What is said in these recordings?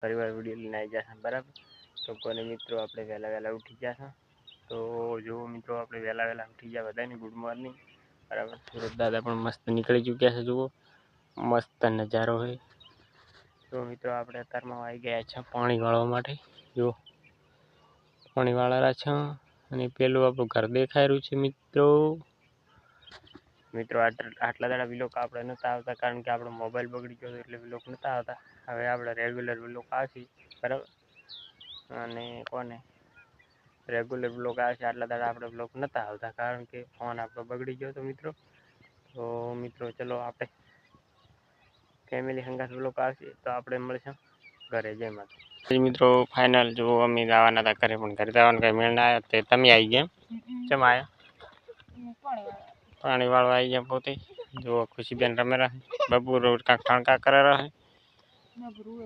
ફરીવાર વિડીયો લઈને આવી જશે બરાબર તો કોને મિત્રો આપણે વહેલા વહેલા ઉઠી જશે તો જો મિત્રો આપણે વહેલા વહેલા ઉઠી ગયા બધાને ગુડ મોર્નિંગ બરાબર સુરત દાદા પણ મસ્ત નીકળી ચૂક્યા છે જુઓ મસ્ત નજારો હોય તો મિત્રો આપણે અત્યારમાં આવી ગયા છે પાણી વાળવા માટે જુઓ પાણી વાળેલા છે અને પેલું આપણું ઘર દેખાઈ રહ્યું છે મિત્રો મિત્રો આટલા દાડા બ્લોગ આપડે નતા આવતા કારણ કે આપણો મોબાઈલ બગડી ગયો તો એટલે બ્લોગ નતા આવતા હવે આપડે રેગ્યુલર બ્લોગ આ છે બરાબર અને કોને રેગ્યુલર બ્લોગ આ છે આટલા દાડા આપડે બ્લોગ નતા આવતા કારણ કે ફોન આપણો બગડી ગયો તો મિત્રો તો મિત્રો ચલો આપણે ફેમિલી હંગાસ બ્લોગ આ છે તો આપણે મળશું ઘરે જઈ મત મિત્રો ફાઈનલ જો અમે જવાના હતા ઘરે પણ ઘરે જવાનું કે મેળા આયા તો તમે આવી ગયા કેમ આયા કોને पानी वाला आई जब होती जो खुशी बेन रमे रहे बबू रोड का ठाण का करे रहे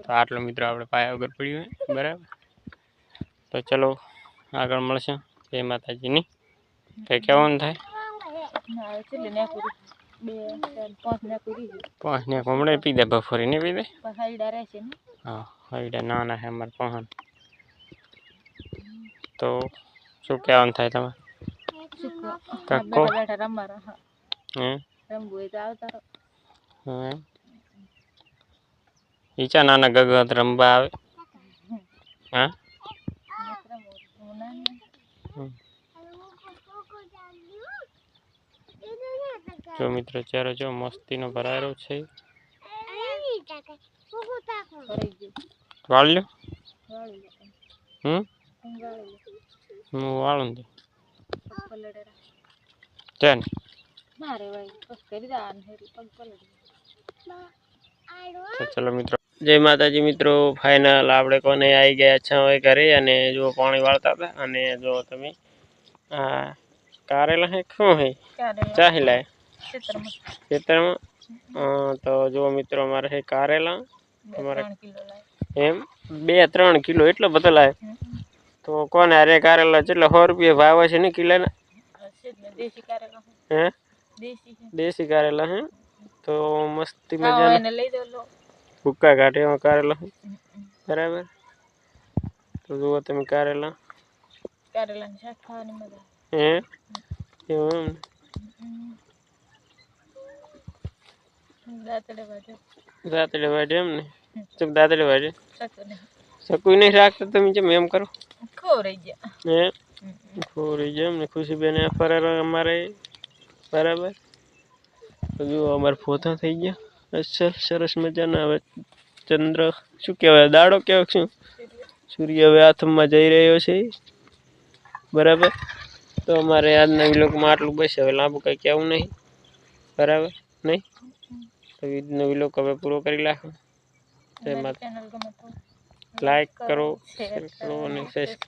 तो आटल मित्र आप पाया वगर पड़ी हुए बराबर तो चलो आगे मलस जय माता जी नी कई तो क्या वन थे पहुंचने कोमड़े पी दे बफोरी नहीं पी दे हाँ हाइडा ना है हमारे पहन तो शू क्या वन थे तमें ચૂકો કાકો બેઠા રમવા રહા હમ રમવું હોય તો આવતા હમ ઈચા નાના ગગત રમવા આવે હા જો મિત્રો ચારો જો મસ્તીનો ભરાયરો છે વાળ્યો હમ હું વાળું કલડેરા 10 મારે ભાઈ કસ કરી જાને હે પંપ કલડેરા બા આળો ચાલ મિત્રો જય માતાજી મિત્રો ફાઈનલ આપણે કોને આવી ગયા છે એ ઘરે અને જો પાણી વાળતા છે અને જો તમે આ કારેલા હે કો હે કારેલા ચાહિલાય કે તરમ કે તરમ તો જો મિત્રો મારે હે કારેલા અમારે 3 કિલો લાય એમ 2 3 કિલો એટલો બતલાય તો કોને હરે કારેલા કેટલા 100 રૂપિયા ભાવ છે ને કિલોને हैं देसी करेला है तो मस्ती मजा ભૂક્કા કાઢીમાં કારેલા બરાબર તો જુઓ તમે કારેલા કારેલાની શાક ખાવાની મજા હે એવું દાતડે વાઢે દાતડે વાઢે એમ ને ચમ દાતડે વાઢે શકું નહીં શકું નહીં રાખતા તમે જેમ એમ કરો ખો રહી ગયા હે ખોરી જેમ ને ખુશીબેન ફરાર અમારે બરાબર હજુ અમારા ફોથા થઈ ગયા અસલ સરસ મજાના હવે ચંદ્ર શું કહેવાય દાડો કહેવાય શું સૂર્ય હવે આથમમાં જઈ રહ્યો છે બરાબર તો અમારે આજના વિલોકમાં આટલું બસ હવે લાંબુ કંઈ કહેવું નહીં બરાબર નહીં તો ઈદનો વિલોક હવે પૂરો કરી નાખો જય માતા લાઈક કરો શેર કરો અને સબસ્ક્રાઈબ